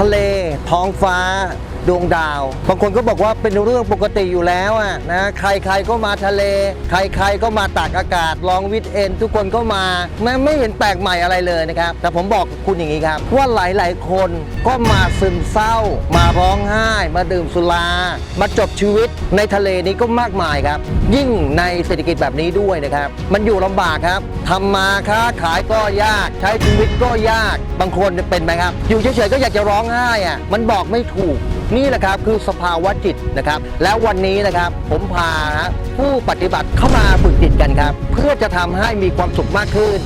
ทะเล ท้องฟ้า ดวงดาว บางคนก็บอกว่าเป็นเรื่องปกติอยู่แล้วอะนะใครๆก็มาทะเล ใครๆก็มาตากอากาศลองวิดเอนทุกคนก็มาไม่ไม่เห็นแปลกใหม่อะไรเลยนะครับแต่ผมบอกคุณอย่างนี้ครับ ว่าหลายๆคนก็มาซึมเศร้า มาร้องไห้ มาดื่มสุรา มาจบชีวิตในทะเลนี้ก็มากมายครับ ยิ่งในเศรษฐกิจแบบนี้ด้วยนะครับ มันอยู่ลำบากครับทำมาค้าขายก็ยาก ใช้ชีวิตก็ยาก บางคนเป็นไหมครับ อยู่เฉยๆก็อยากจะร้องไห้อะมันบอกไม่ถูก นี่แหละครับคือสภาวะจิตนะครับ แล้ววันนี้นะครับผมพาผู้ปฏิบัติเข้ามาฝึกจิตกันครับ เพื่อจะทำให้มีความสุขมากขึ้น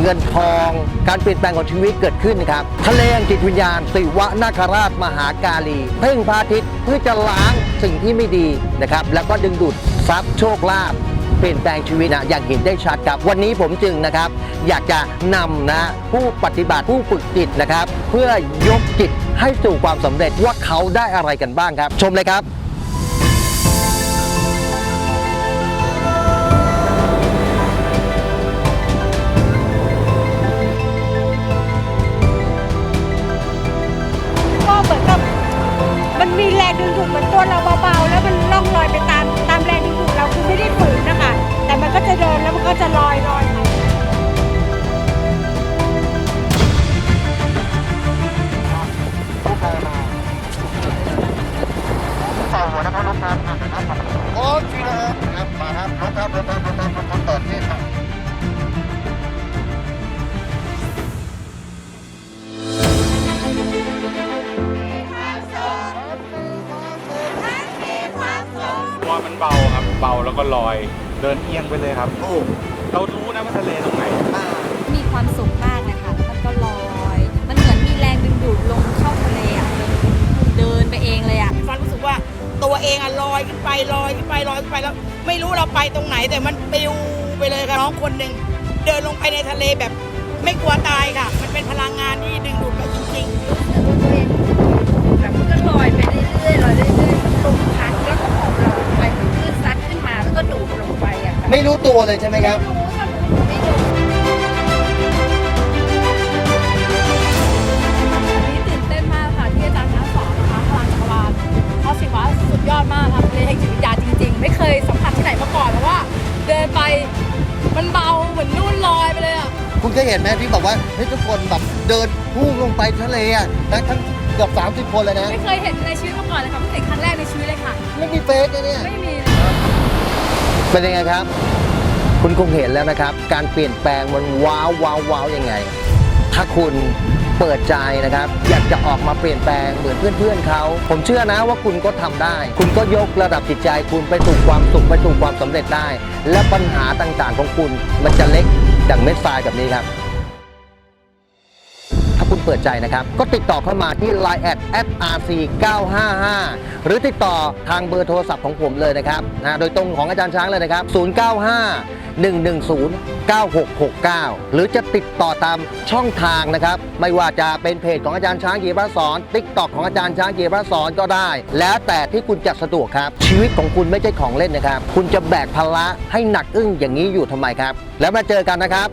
เงินทอง การเปลี่ยนแปลงของชีวิตเกิดขึ้นครับทะเลแห่งจิตวิญญาณสิวะนาคราชมหากาลี เพ่งพระอาทิตย์เพื่อจะล้างสิ่งที่ไม่ดีนะครับ แล้วก็ดึงดูดทรัพย์โชคลาภ เปลี่ยนแปลงชีวิตนะอย่างเห็นได้ชัดครับ วันนี้ผมจึงนะครับ อยากจะนำนะผู้ปฏิบัติผู้ฝึกจิตนะครับ เพื่อยกจิตให้สู่ความสำเร็จว่าเขาได้อะไรกันบ้างครับ ชมเลยครับ ครับมาครับรถครับรถครับรถครับรถครับเปิดที่ครับตัวมันเบาครับ เบาแล้วก็ลอย เดินเอียงไปเลยครับ โอ้เรารู้นะว่าทะเลตรงไหน มีความสุขมากเลยค่ะแล้วมันก็ลอย มันเหมือนมีแรงดึงดูดลงเข้าทะเลอะเดินไปเองเลยอะ ตัวเองอะลอยขึ้นไปลอยขึ้นไปลอยขึ้นไปแล้ว ไม่รู้เราไปตรงไหนแต่มันปลิวไปเลยค่ะน้องคนหนึ่งเดินลงไปในทะเลแบบไม่กลัวตายค่ะ มันเป็นพลังงานที่ดึงดูดไปจริงๆแบบมันก็ลอยไปเรื่อยๆลอยเรื่อยๆลมพัดแล้วก็ของเราไปเหมือนคลื่นซัดขึ้นมาแล้วก็ดูดลงไปอะค่ะไม่รู้ตัวเลยใช่ไหมครับรู้ถ้ารู้ มันเบาเหมือนนุ่นลอยไปเลยอะ คุณเคยเห็นไหมที่บอกว่าเฮ้ยทุกคนแบบเดินพุ่งลงไปทะเลอะทั้งทั้งเกือบ30คนเลยนะไม่เคยเห็นในชีวิตมาก่อนเลยค่ะเพิ่งเห็นครั้งแรกในชีวิตเลยค่ะ ไม่มีเฟกเลยเนี่ยไม่มีเป็นยังไงครับ คุณคงเห็นแล้วนะครับ การเปลี่ยนแปลงมันว้าวว้าวว้าวยังไง ถ้าคุณ เปิดใจนะครับ อยากจะออกมาเปลี่ยนแปลงเหมือนเพื่อนๆเขา ผมเชื่อนะว่าคุณก็ทำได้ คุณก็ยกระดับจิตใจคุณไปสู่ความสุขไปสู่ความสำเร็จได้ และปัญหาต่างๆของคุณมันจะเล็กดังเม็ดทรายแบบนี้ครับ คุณเปิดใจนะครับ ก็ติดต่อเข้ามาที่ Line แอด @rc 955หรือติดต่อทางเบอร์โทรศัพท์ของผมเลยนะครับนะโดยตรงของอาจารย์ช้างเลยนะครับ 095 110 9669 หรือจะติดต่อตามช่องทางนะครับ ไม่ว่าจะเป็นเพจของอาจารย์ช้างเกียรพสอนติ๊กต็อกของอาจารย์ช้างเกียรพสอนก็ได้ แล้วแต่ที่คุณจะสะดวกครับ ชีวิตของคุณไม่ใช่ของเล่นนะครับ คุณจะแบกภาระให้หนักอึ้งอย่างนี้อยู่ทำไมครับ แล้วมาเจอกันนะครับ